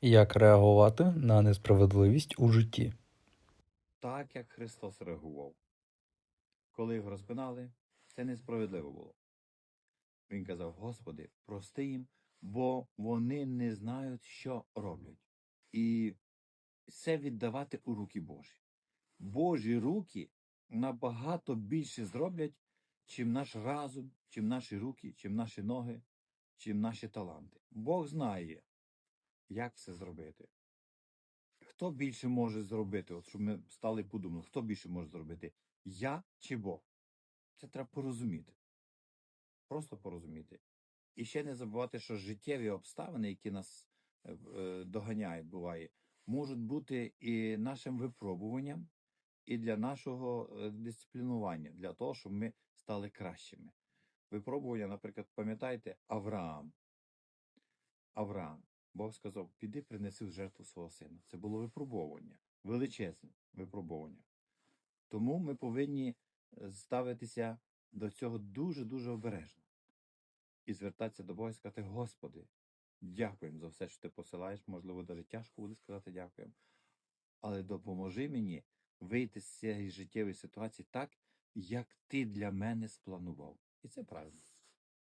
Як реагувати на несправедливість у житті? так, як Христос реагував. Коли його розпинали, це несправедливо було. Він казав: Господи, прости їм, бо вони не знають, що роблять. І все віддавати у руки Божі. Божі руки набагато більше зроблять, чим наш разум, чим наші руки, чим наші ноги, чим наші таланти. Бог знає, як все зробити. Хто більше може зробити? От щоб ми стали подумали, хто більше може зробити? Я чи Бог? Це треба порозуміти. Просто порозуміти. І ще не забувати, що життєві обставини, які нас е, е, доганяють, буває, можуть бути і нашим випробуванням, і для нашого е, дисциплінування, для того, щоб ми стали кращими. Випробування, наприклад, пам'ятаєте, Авраам. Авраам. Бог сказав, піди принеси в жертву свого сина. Це було випробування, величезне випробування. Тому ми повинні е, ставитися до цього дуже-дуже обережно. І звертатися до Бога і сказати, Господи, дякуємо за все, що ти посилаєш. Можливо, навіть тяжко буде сказати дякуємо. Але допоможи мені вийти з цієї життєвої ситуації так, як ти для мене спланував. І це правильно.